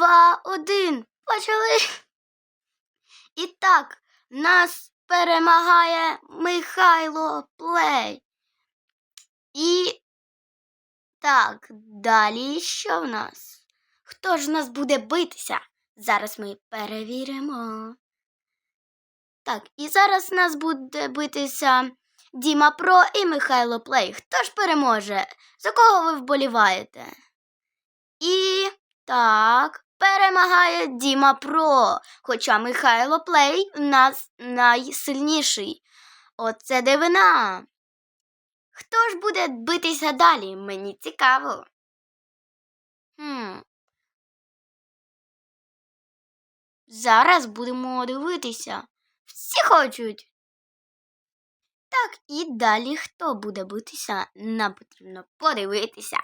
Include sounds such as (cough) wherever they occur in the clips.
два, один. Почали. І так, нас перемагає Михайло Плей. І так, далі що в нас? Хто ж в нас буде битися? Зараз ми перевіримо. Так, і зараз нас буде битися Діма Про і Михайло Плей. Хто ж переможе? За кого ви вболіваєте? І так, перемагає Діма Про. Хоча Михайло Плей в нас найсильніший. Оце дивина. Хто ж буде битися далі? Мені цікаво. Хм. Зараз будемо дивитися. Всі хочуть. Так, і далі хто буде битися, нам потрібно подивитися.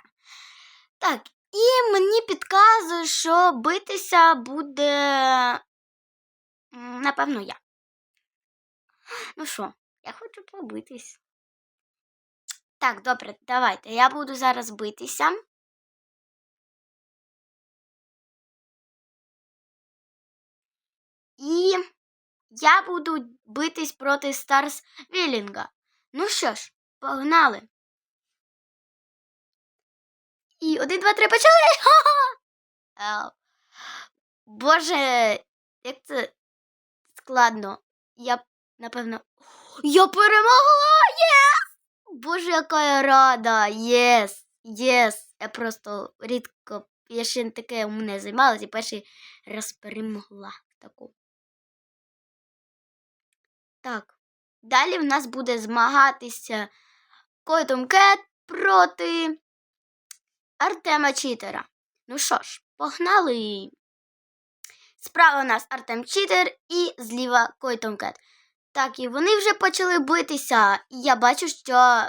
Так, і мені підказує, що битися буде. Напевно, я. Ну що, я хочу побитись. Так, добре, давайте. Я буду зараз битися. І я буду битись проти Старс Вілінга. Ну що ж, погнали. І один, два, три, почали. (laughs) Ха-ха! Боже, як це складно. Я, напевно. Я перемогла! Єс! Боже, яка я рада! Єс! Єс! Я просто рідко. Я ще не таке не займалася і перший раз перемогла таку. Так. Далі в нас буде змагатися Койтом Кет проти Артема Читера. Ну що ж, погнали. Справа у нас Артем Читер і зліва Койтом Кет. Так, і вони вже почали битися. І я бачу, що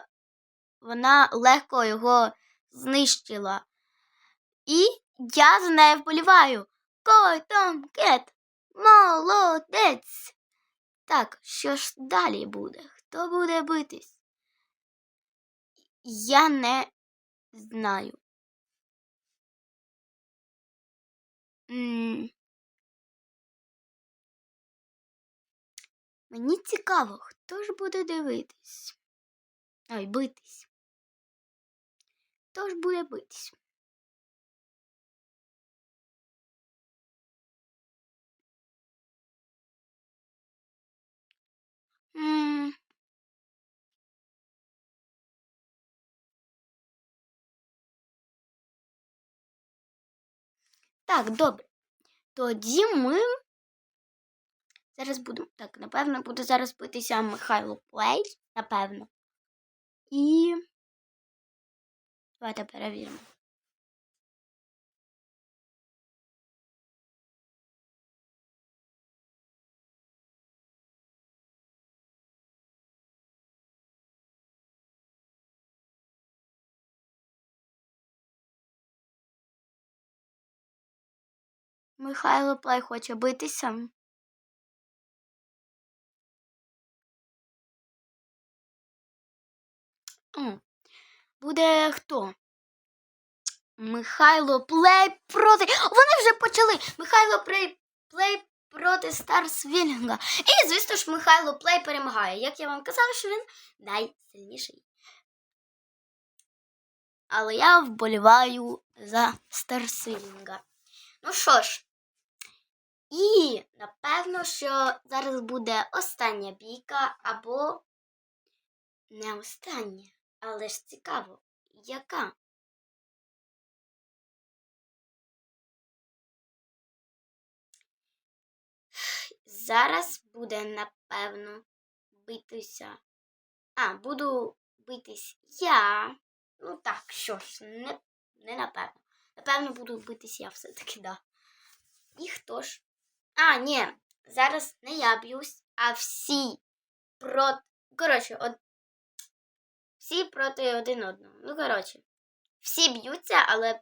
вона легко його знищила. І я за нею вболіваю. Койтом Кет. Молодець. Так, що ж далі буде? Хто буде битись? Я не знаю. Мені цікаво, хто ж буде дивитись? Ой, битись. Хто ж буде битись? Так, добре. Тоді ми зараз будемо. Так, напевно, буде зараз битися Михайло Плей, напевно. І. Давайте перевіримо. Михайло Плей хоче битися. М, Буде хто? Михайло Плей проти. Вони вже почали! Михайло Плей, Плей проти Старс Вілінга. І, звісно ж, Михайло Плей перемагає. Як я вам казала, що він найсильніший. Але я вболіваю за Старс Вілінга. Ну що ж, напевно, що зараз буде остання бійка або не остання, але ж цікаво, яка? Зараз буде, напевно, битися. А, буду битись я. Ну так, що ж, не, не напевно. Напевно, буду битись я все-таки, да. І хто ж? А, ні, зараз не я б'юсь, а всі проти. Коротше, од... всі проти один одного. Ну, коротше, всі б'ються, але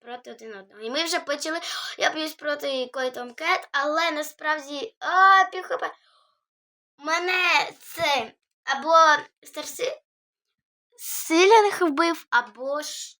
проти один одного. І ми вже почали. Я б'юсь проти Койтом Кет, але насправді. А, піхопа. Мене це або старси Силянг вбив, або ж.